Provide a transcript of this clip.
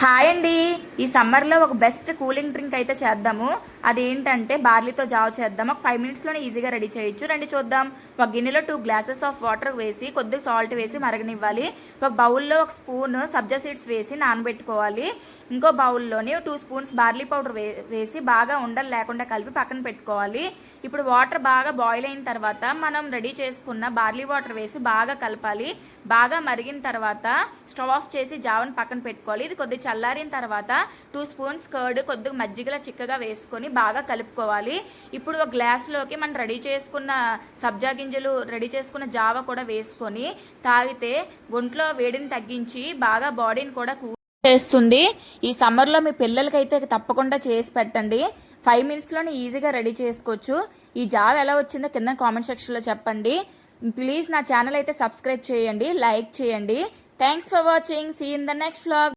Hi అండి ఈ సమ్మర్లో ఒక బెస్ట్ కూలింగ్ డ్రింక్ అయితే చేద్దాము. అదేంటంటే బార్లీతో జావ చేద్దాం. ఒక ఫైవ్ మినిట్స్లోనే ఈజీగా రెడీ చేయొచ్చు. రండి చూద్దాం. ఒక గిన్నెలో టూ గ్లాసెస్ ఆఫ్ వాటర్ వేసి కొద్దిగా సాల్ట్ వేసి మరగనివ్వాలి. ఒక బౌల్లో ఒక స్పూన్ సబ్జా సీడ్స్ వేసి నానబెట్టుకోవాలి. ఇంకో బౌల్లోని టూ స్పూన్స్ బార్లీ పౌడర్ వే వేసి బాగా ఉండలు లేకుండా కలిపి పక్కన పెట్టుకోవాలి. ఇప్పుడు వాటర్ బాగా బాయిల్ అయిన తర్వాత మనం రెడీ చేసుకున్న బార్లీ వాటర్ వేసి బాగా కలపాలి. బాగా మరిగిన తర్వాత స్టవ్ ఆఫ్ చేసి జావని పక్కన పెట్టుకోవాలి. ఇది కొద్దిగా చల్లారిన తర్వాత టూ స్పూన్స్ కర్డ్ కొద్దిగా మజ్జిగలా చిక్కగా వేసుకొని బాగా కలుపుకోవాలి. ఇప్పుడు ఒక గ్లాస్లోకి మనం రెడీ చేసుకున్న సబ్జా గింజలు రెడీ చేసుకున్న జావ కూడా వేసుకొని తాగితే ఒంట్లో వేడిని తగ్గించి బాగా బాడీని కూడా కూ చేస్తుంది. ఈ సమ్మర్లో మీ పిల్లలకైతే తప్పకుండా చేసి పెట్టండి. ఫైవ్ మినిట్స్లోనే ఈజీగా రెడీ చేసుకోవచ్చు. ఈ జాబ్ ఎలా వచ్చిందో కింద కామెంట్ సెక్షన్లో చెప్పండి. ప్లీజ్ నా ఛానల్ అయితే సబ్స్క్రైబ్ చేయండి లైక్ చేయండి. Thanks for watching. See in the next vlog